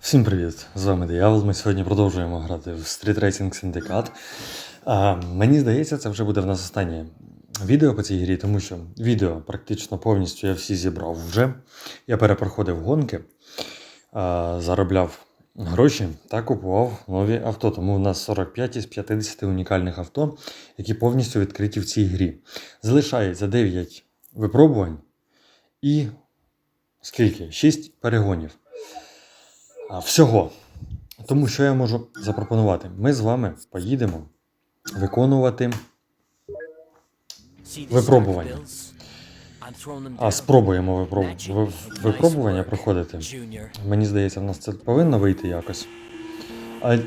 Всім привіт! З вами Диявол. Ми сьогодні продовжуємо грати в Street Racing Syndicate. А, мені здається, це вже буде в нас останнє відео по цій грі, тому що відео практично повністю я всі зібрав вже. Я перепроходив гонки, а, заробляв гроші та купував нові авто. Тому у нас 45 із 50 унікальних авто, які повністю відкриті в цій грі. Залишається 9 випробувань і скільки? 6 перегонів. Всього. Тому що я можу запропонувати? Ми з вами поїдемо виконувати, Випробування. а спробуємо випроб- випробування проходити. Мені здається, в нас це повинно вийти якось.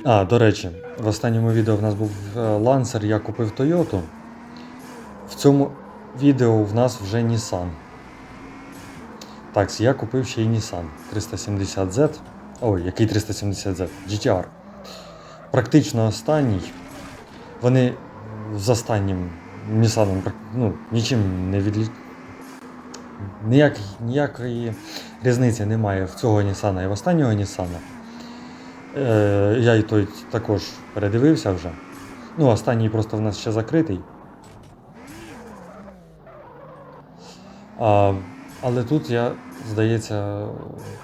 А, до речі, в останньому відео в нас був е, лансер, я купив Toyota. В цьому відео в нас вже Nissan. Так, я купив ще й Nissan 370Z. Ой, який 370Z? GTR. Практично останній. Вони з останнім Nissan ну, нічим не відлі... Ніяк, ніякої різниці немає в цього Nissan і в останнього Nissan. Е, я і той також передивився вже. Ну, останній просто в нас ще закритий. А, але тут я, здається,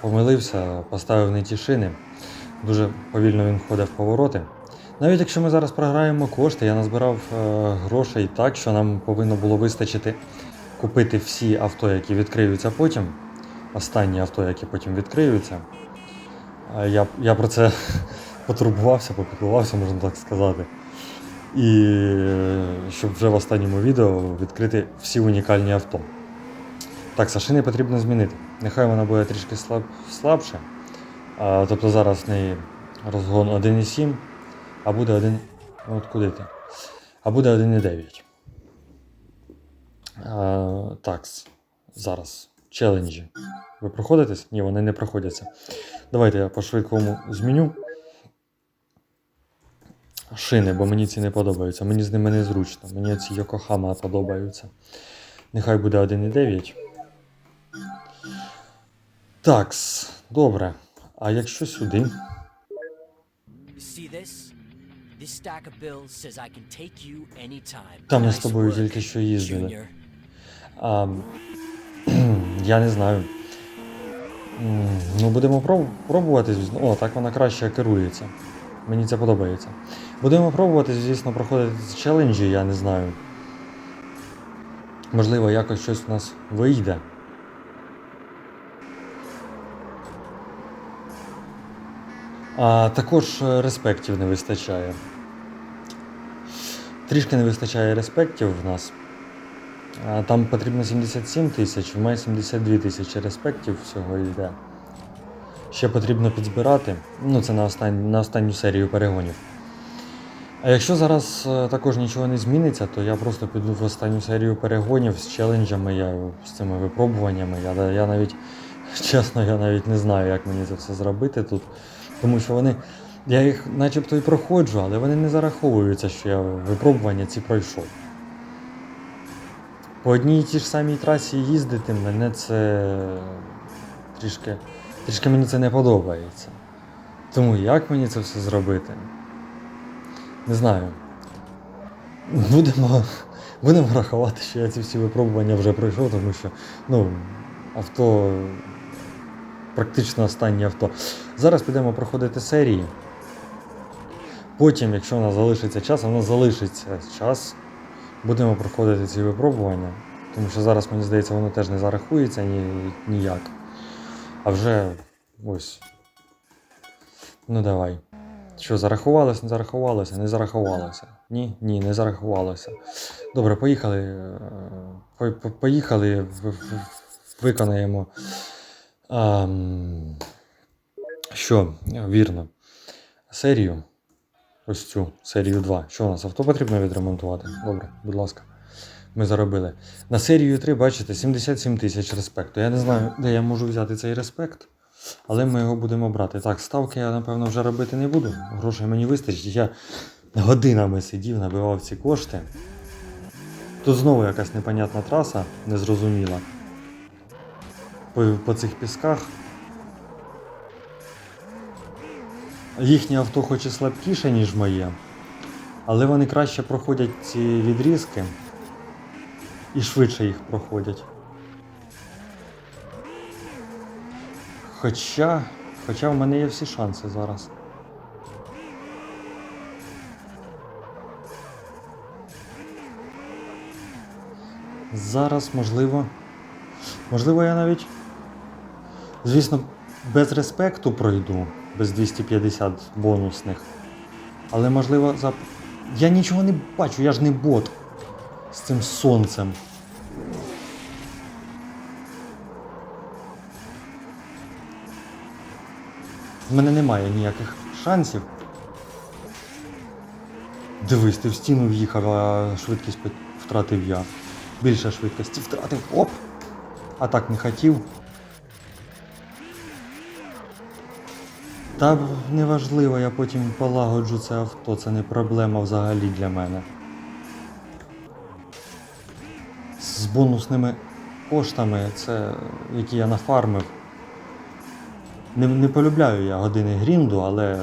помилився, поставив не ті шини. Дуже повільно він входить в повороти. Навіть якщо ми зараз програємо кошти, я назбирав е, грошей так, що нам повинно було вистачити купити всі авто, які відкриються потім. Останні авто, які потім відкриються. Е, Я, я про це потурбувався, попіклувався, можна так сказати. І е, щоб вже в останньому відео відкрити всі унікальні авто. Так, Сашини потрібно змінити. Нехай вона буде трішки слаб, слабше. А, тобто зараз в неї розгон 1,7, а буде 1. ну, От куди ти? А буде 1,9. Так, зараз. Челенджі. Ви проходитесь? Ні, вони не проходяться. Давайте я по-швидкому зміню. Шини, бо мені ці не подобаються. Мені з ними незручно. Мені ці Йокохама подобаються. Нехай буде 1,9. Такс, добре. А якщо сюди? Там ми з тобою тільки що їздили. А, я не знаю. Ну, будемо проб- пробувати. звісно. О, так вона краще керується. Мені це подобається. Будемо пробувати, звісно, проходити челенджі, я не знаю. Можливо, якось щось у нас вийде. А також е, респектів не вистачає. Трішки не вистачає респектів в нас. Там потрібно 77 тисяч, в мене 72 тисячі респектів всього йде. Ще потрібно підзбирати. Ну, це на, остань... на останню серію перегонів. А якщо зараз е, також нічого не зміниться, то я просто піду в останню серію перегонів з челенджами, я, з цими випробуваннями. Я, я навіть, чесно, я навіть не знаю, як мені це все зробити тут. Тому що вони. Я їх начебто і проходжу, але вони не зараховуються, що я випробування ці пройшов. По одній і тій ж самій трасі їздити мене це трішки, трішки мені це не подобається. Тому як мені це все зробити? Не знаю. Будемо, будемо рахувати, що я ці всі випробування вже пройшов, тому що ну, авто практично останнє авто. Зараз підемо проходити серії. Потім, якщо у нас залишиться час, а нас залишиться час, будемо проходити ці випробування. Тому що зараз, мені здається, воно теж не зарахується ні, ніяк. А вже ось. Ну давай. Що, зарахувалося, не зарахувалося, не зарахувалося. Ні, ні, не зарахувалося. Добре, поїхали. е, по- по- Поїхали, виконаємо. Ам, що, вірно. Серію. Ось цю серію 2. Що у нас? Авто потрібно відремонтувати? Добре, будь ласка. Ми заробили. На серію 3, бачите, 77 тисяч респекту. Я не знаю, де я можу взяти цей респект, але ми його будемо брати. Так, ставки я, напевно, вже робити не буду. Грошей мені вистачить. Я годинами сидів, набивав ці кошти. Тут знову якась непонятна траса, незрозуміла. По, по цих пісках. Їхнє авто хоч і слабкіше, ніж моє, але вони краще проходять ці відрізки і швидше їх проходять. Хоча, хоча в мене є всі шанси зараз. Зараз, можливо. Можливо, я навіть. Звісно, без респекту пройду, без 250 бонусних. Але можливо, за. Я нічого не бачу, я ж не бот з цим сонцем. В мене немає ніяких шансів. Дивись, ти в стіну в'їхав, а швидкість втратив я. Більше швидкості втратив. Оп! А так не хотів. Та неважливо, я потім полагоджу це авто, це не проблема взагалі для мене. З бонусними коштами, це які я нафармив. Не, не полюбляю я години грінду, але.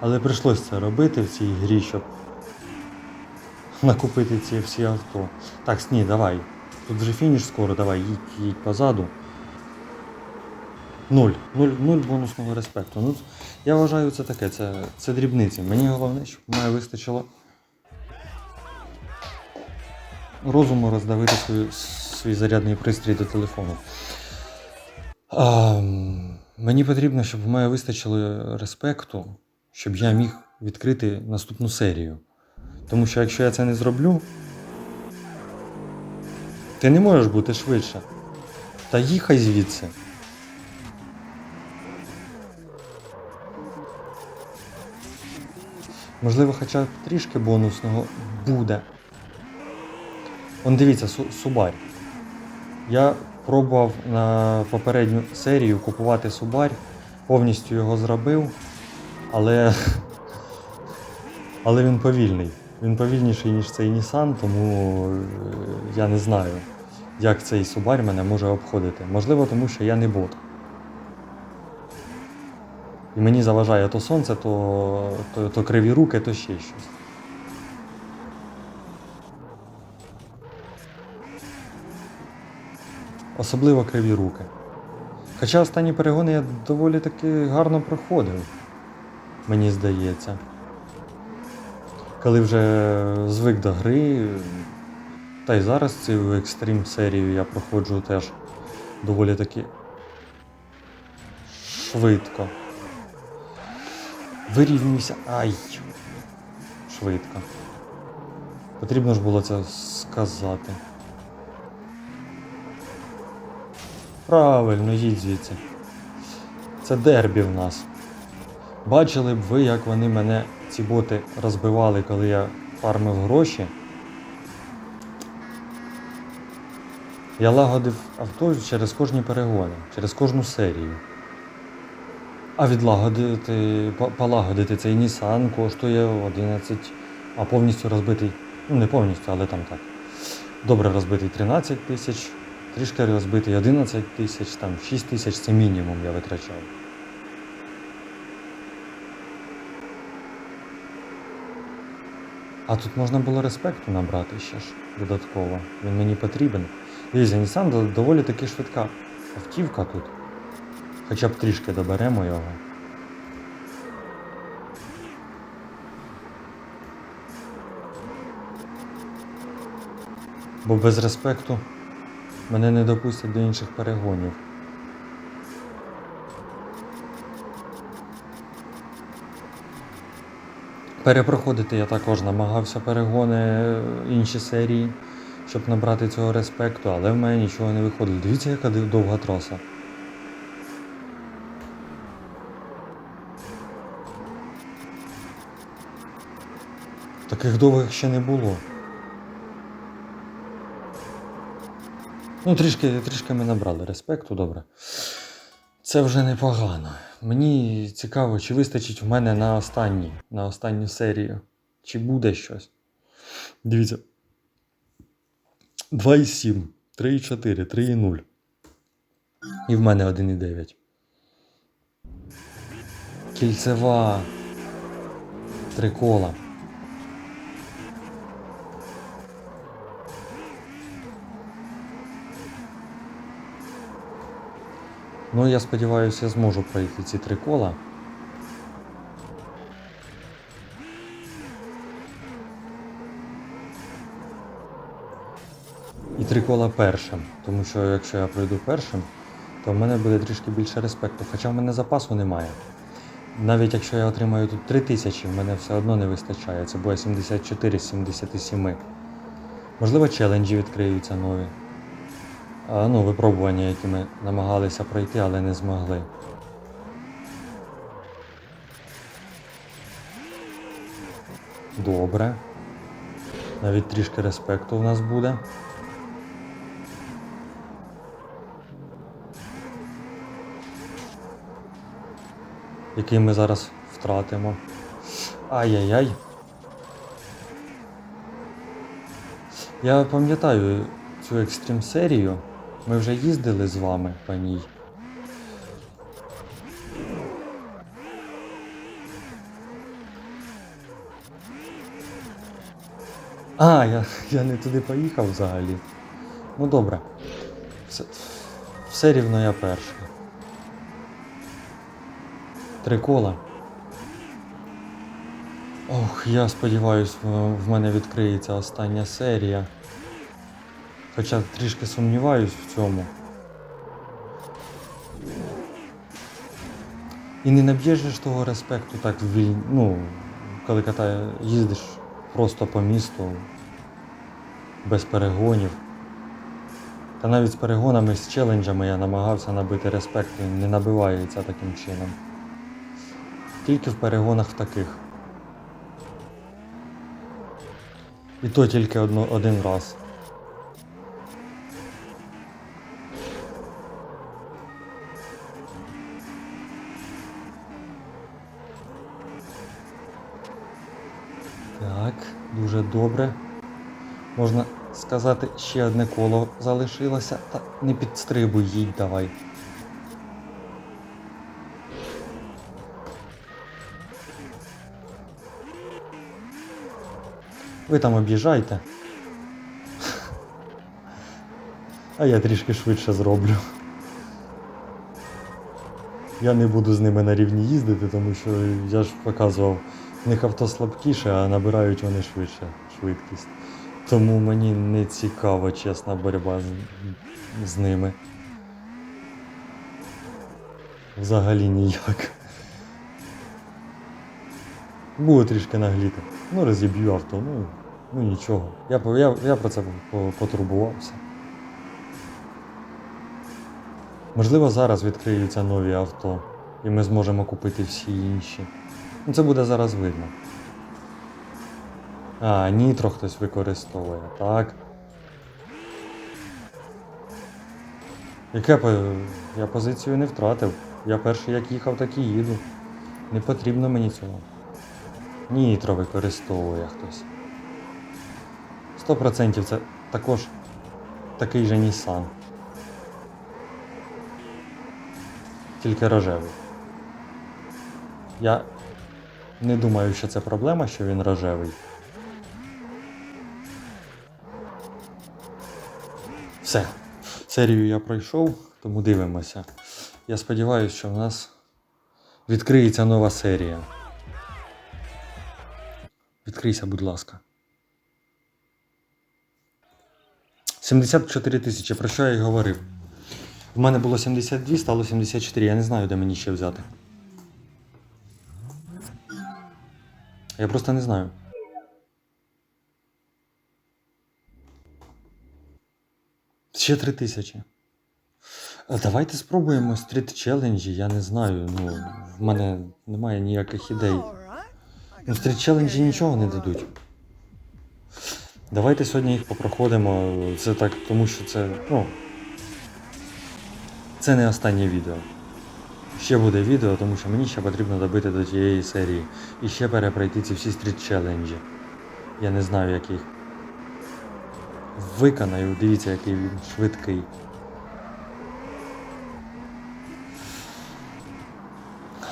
Але прийшлось це робити в цій грі, щоб накупити ці всі авто. Так, сні, давай. Тут вже фініш скоро, давай, їдь, їдь позаду. Нуль. Нуль, нуль бонусного респекту. Ну, я вважаю, це таке, це, це дрібниці. Мені головне, щоб має вистачило розуму роздавити свою, свій зарядний пристрій до телефону. А, мені потрібно, щоб мене вистачило респекту, щоб я міг відкрити наступну серію. Тому що якщо я це не зроблю, ти не можеш бути швидше. Та їхай звідси. Можливо, хоча б трішки бонусного буде. Он дивіться, Субарь. Я пробував на попередню серію купувати Субарь, повністю його зробив, але. Але він повільний. Він повільніший, ніж цей Nissan, тому е, я не знаю, як цей Субарь мене може обходити. Можливо, тому що я не бот. І мені заважає то сонце, то, то, то криві руки, то ще щось. Особливо криві руки. Хоча останні перегони я доволі таки гарно проходив, мені здається. Коли вже звик до гри, та й зараз цю екстрім серію я проходжу теж доволі таки швидко. Вирівнюйся. Ай! Швидко. Потрібно ж було це сказати. Правильно, їдь звідси. Це дербі в нас. Бачили б ви, як вони мене, ці боти, розбивали, коли я фармив гроші. Я лагодив авто через кожні перегони, через кожну серію. А відлагодити, полагодити цей Nissan коштує 11, а повністю розбитий, ну не повністю, але там так. Добре розбитий 13 тисяч, трішки розбитий 11 тисяч, там 6 тисяч це мінімум я витрачав. А тут можна було респекту набрати ще ж додатково. Він мені потрібен. Дивіться, Nissan доволі таки швидка автівка тут. Хоча б трішки доберемо його. Бо без респекту мене не допустять до інших перегонів. Перепроходити я також намагався перегони е, інші серії, щоб набрати цього респекту, але в мене нічого не виходить. Дивіться, яка довга траса. Таких довгих ще не було. Ну, трішки, трішки ми набрали респекту, добре. Це вже непогано. Мені цікаво, чи вистачить в мене на останній, на останню серію. Чи буде щось. Дивіться. 2,7, 3,4, 3,0. І в мене 1,9. Кільцева. Три кола. Ну, я сподіваюся, я зможу пройти ці три кола. І три кола першим. Тому що якщо я пройду першим, то в мене буде трішки більше респекту. Хоча в мене запасу немає. Навіть якщо я отримаю тут 3 тисячі, в мене все одно не вистачає. Це буде 74 з 77. Можливо, челенджі відкриються нові. Ну, випробування, які ми намагалися пройти, але не змогли. Добре. Навіть трішки респекту в нас буде. Який ми зараз втратимо. Ай-яй-яй. Я пам'ятаю цю екстрім серію. Ми вже їздили з вами по ній. А, я, я не туди поїхав взагалі. Ну добре. Все, все рівно я перший. Три кола. Ох, я сподіваюсь, в в мене відкриється остання серія. Хоча трішки сумніваюсь в цьому. І не наб'єш ж того респекту так віль... ну, коли катає, їздиш просто по місту, без перегонів. Та навіть з перегонами, з челенджами я намагався набити респект, він не набивається таким чином. Тільки в перегонах таких. І то тільки одно, один раз. Дуже добре. Можна сказати, ще одне коло залишилося. Та не підстрибуй їдь давай. Ви там об'їжджайте. А я трішки швидше зроблю. Я не буду з ними на рівні їздити, тому що я ж показував, в них авто слабкіше, а набирають вони швидше швидкість. Тому мені не цікава чесна боротьба з, з ними. Взагалі ніяк. Було трішки нагліти. Ну, розіб'ю авто, ну, ну нічого. Я, я, я про це по- потурбувався. Можливо, зараз відкриються нові авто, і ми зможемо купити всі інші. Ну, це буде зараз видно. А, нітро хтось використовує, так. Яке я позицію не втратив. Я перший як їхав, так і їду. Не потрібно мені цього. Нітро використовує хтось. 100% це також такий же Nissan. Тільки рожевий. Я не думаю, що це проблема, що він рожевий. Все. Серію я пройшов, тому дивимося. Я сподіваюся, що в нас відкриється нова серія. Відкрийся, будь ласка. 74 тисячі, про що я і говорив. В мене було 72, стало 74. Я не знаю, де мені ще взяти. Я просто не знаю. Ще 3 тисячі. Давайте спробуємо стріт челенджі, я не знаю. Ну, в мене немає ніяких ідей. Ну, стріт челенджі нічого не дадуть. Давайте сьогодні їх попроходимо. Це так, тому що це, ну. Це не останнє відео. Ще буде відео, тому що мені ще потрібно добити до тієї серії. І ще перепройти ці всі стріт челенджі. Я не знаю, як їх виконаю. Дивіться, який він швидкий.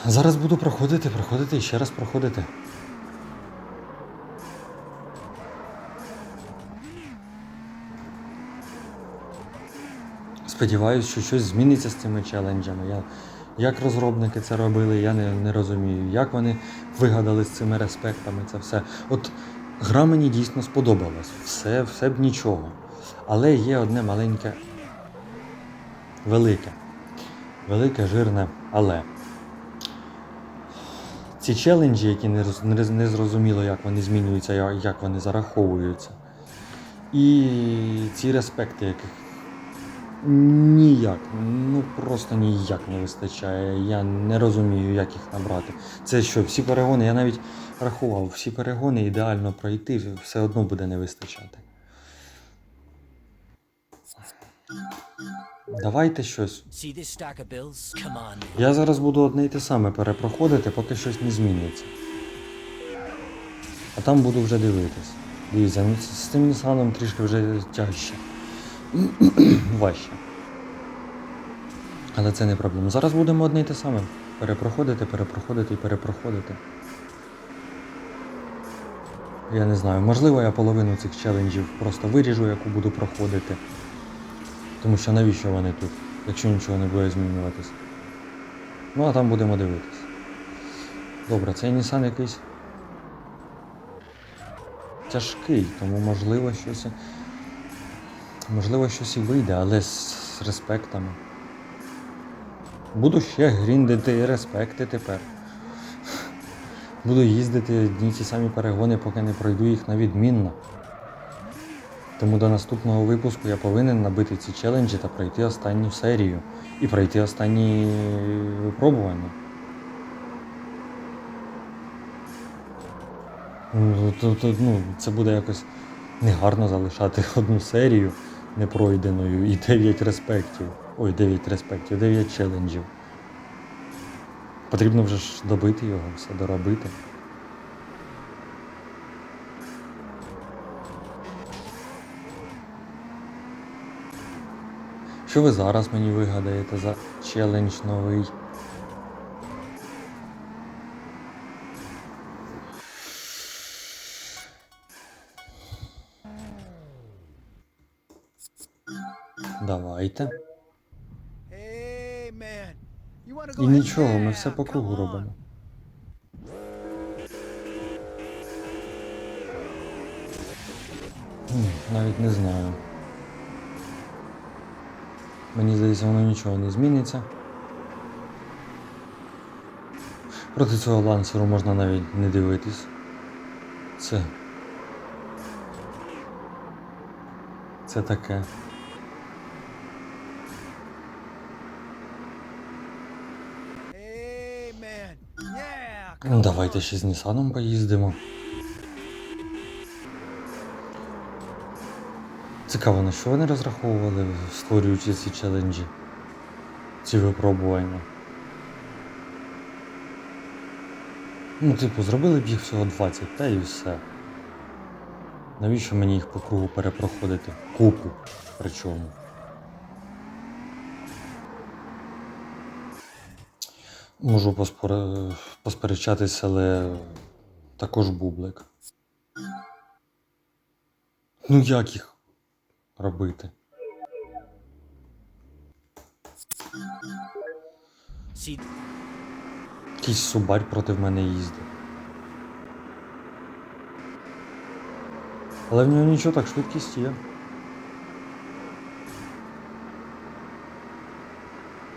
Зараз буду проходити, проходити і ще раз проходити. Сподіваюсь, що щось зміниться з цими челенджами. Я, як розробники це робили, я не, не розумію. Як вони вигадали з цими респектами це все. От гра мені дійсно сподобалась. Все, все б нічого. Але є одне маленьке, велике, велике, жирне але. Ці челенджі, які не, не, не зрозуміло, як вони змінюються, як вони зараховуються. І ці респекти, яких ніяк, ну просто ніяк не вистачає. Я не розумію, як їх набрати. Це що, всі перегони, я навіть рахував, всі перегони ідеально пройти, все одно буде не вистачати. Давайте щось. Я зараз буду одне й те саме перепроходити, поки щось не зміниться. А там буду вже дивитись. Дивіться, ну з цим Нісаном трішки вже тяжче. Важче. Але це не проблема. Зараз будемо одне й те саме. Перепроходити, перепроходити і перепроходити. Я не знаю, можливо, я половину цих челенджів просто виріжу, яку буду проходити. Тому що навіщо вони тут, якщо нічого не буде змінюватись. Ну, а там будемо дивитись. Добре, цей Nissan якийсь тяжкий, тому можливо щось. І- Можливо, щось і вийде, але з, респектами. Буду ще гріндити респекти тепер. Буду їздити одні ті самі перегони, поки не пройду їх на відмінно. Тому до наступного випуску я повинен набити ці челенджі та пройти останню серію і пройти останні випробування. Ну, ну, це буде якось негарно залишати одну серію непройденою і 9 респектів. Ой, 9 респектів, 9 челенджів. Потрібно вже ж добити його, все доробити. Що ви зараз мені вигадаєте за челендж новий? Давайте. І нічого, ми все по кругу робимо. Навіть не знаю. Мені здається, воно нічого не зміниться. Проти цього лансеру можна навіть не дивитись. Це. Це таке. Давайте ще з Нісаном поїздимо. Цікаво, на що вони розраховували, створюючи ці челенджі, ці випробування. Ну, типу, зробили б їх всього 20, та і все. Навіщо мені їх по кругу перепроходити? Купу причому. Можу поспор- посперечатись, але також бублик. Ну як їх робити? See, Якийсь субарь проти мене їздить. Але в нього нічого так швидкість є.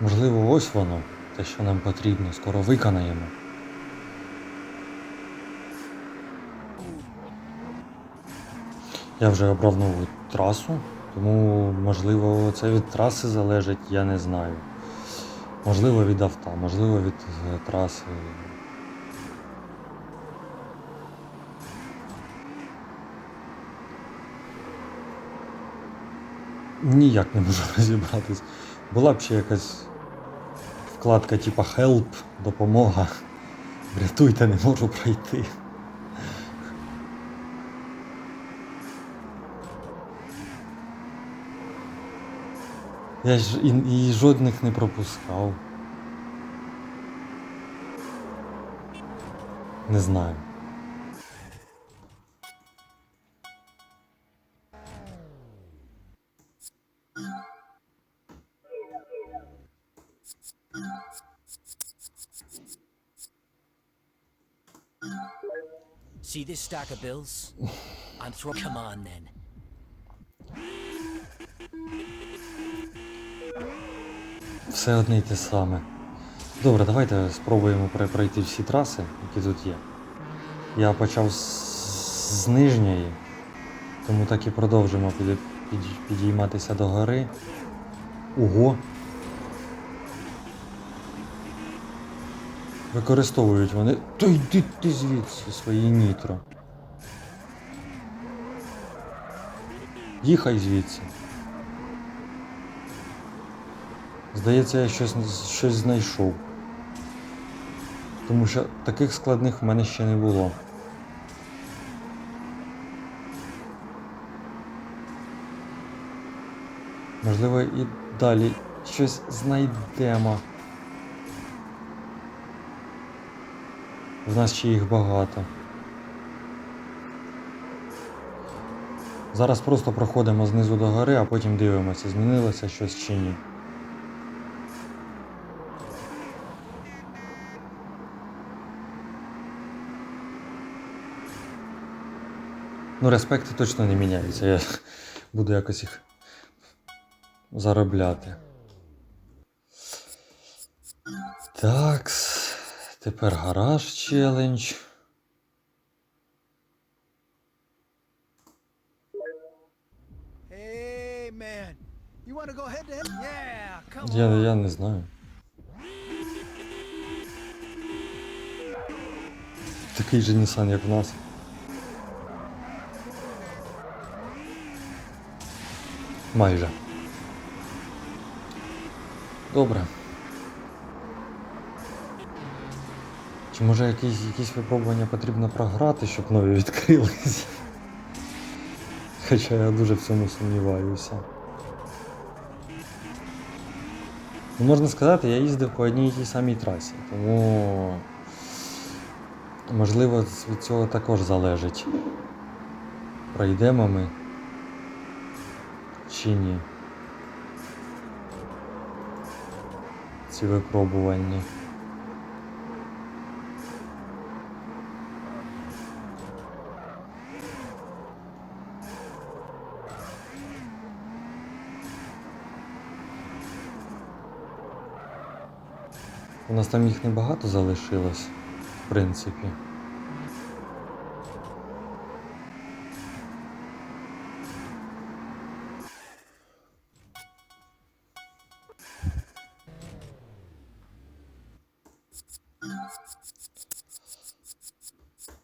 Можливо, ось воно, те, що нам потрібно, скоро виконаємо. Я вже обрав нову трасу, тому можливо це від траси залежить, я не знаю. Можливо від авто, можливо від е, траси. Ніяк не можу розібратись. Була б ще якась вкладка типа Help, допомога. Врятуйте, не можу пройти. Я ж і, і жодних не пропускав. Не знаю. See this stack of bills? I'm throw. Come on then. Все одне й те саме. Добре, давайте спробуємо пройти всі траси, які тут є. Я почав з, з нижньої, тому так і продовжимо під, під, підійматися до гори. Ого! Використовують вони. Та йди ти звідси свої нітро. Їхай звідси. Здається, я щось, щось знайшов. Тому що таких складних в мене ще не було. Можливо, і далі щось знайдемо. Нас ще їх багато. Зараз просто проходимо знизу до гори, а потім дивимося, змінилося щось чи ні. Ну, респекти точно не міняються. Я буду якось їх заробляти. Так. Тепер гараж челендж. Я, я не знаю. Такий же Nissan, як в нас. Майже. Добре. Чи може якісь, якісь випробування потрібно програти, щоб нові відкрилися? Хоча я дуже в цьому сумніваюся. Ну, можна сказати, я їздив по одній і тій самій трасі, тому можливо від цього також залежить. Пройдемо ми чи ні. Ці випробування. У нас там їх небагато залишилось, в принципі.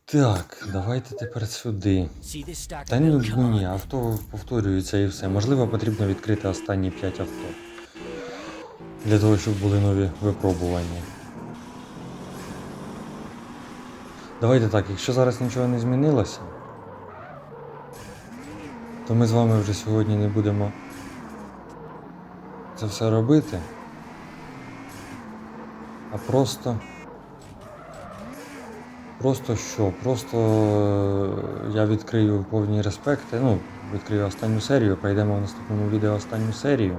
Так, давайте тепер сюди. Та ні, ні, авто повторюється і все. Можливо, потрібно відкрити останні 5 авто. Для того, щоб були нові випробування. Давайте так, якщо зараз нічого не змінилося, то ми з вами вже сьогодні не будемо це все робити. А просто. Просто що? Просто е, я відкрию повні респекти, ну, відкрию останню серію, пройдемо в наступному відео останню серію.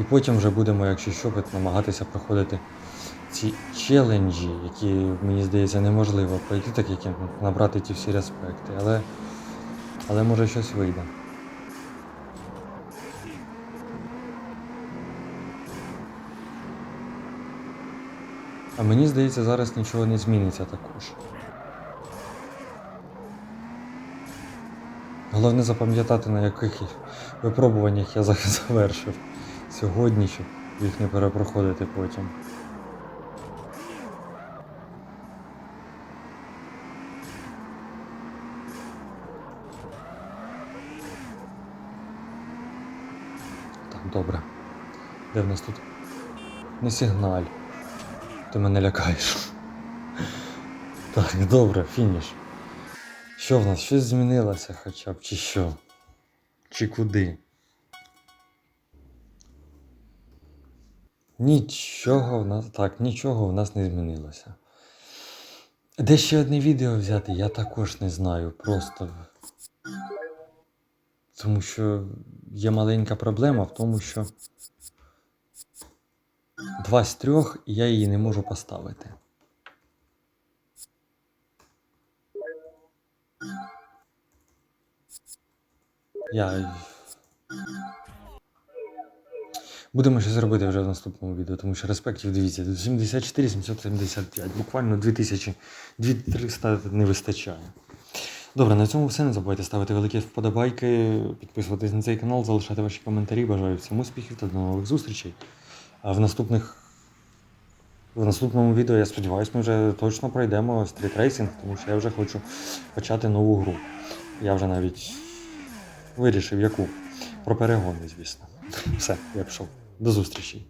І потім вже будемо, якщо що, намагатися проходити ці челенджі, які, мені здається, неможливо пройти, так як набрати ті всі респекти. Але, але може щось вийде. А мені здається, зараз нічого не зміниться також. Головне запам'ятати, на яких випробуваннях я завершив сьогодні, щоб їх не перепроходити потім. Так, добре. Де в нас тут? Не сигналь. Ти мене лякаєш. Так, добре, фініш. Що в нас? Щось змінилося хоча б, чи що? Чи куди? Нічого в нас. Так, нічого в нас не змінилося. Де ще одне відео взяти, я також не знаю. Просто. Тому що є маленька проблема в тому, що два з трьох, і я її не можу поставити. Я. Будемо щось робити вже в наступному відео, тому що респектів, дивіться, 74, 775, буквально 2000, 2300 не вистачає. Добре, на цьому все. Не забувайте ставити великі вподобайки, підписуватись на цей канал, залишати ваші коментарі. Бажаю всім успіхів та до нових зустрічей. А в наступних. В наступному відео, я сподіваюся, ми вже точно пройдемо стрітрейсинг, тому що я вже хочу почати нову гру. Я вже навіть вирішив, яку. Про перегони, звісно. Все, я пішов. До зустрічі.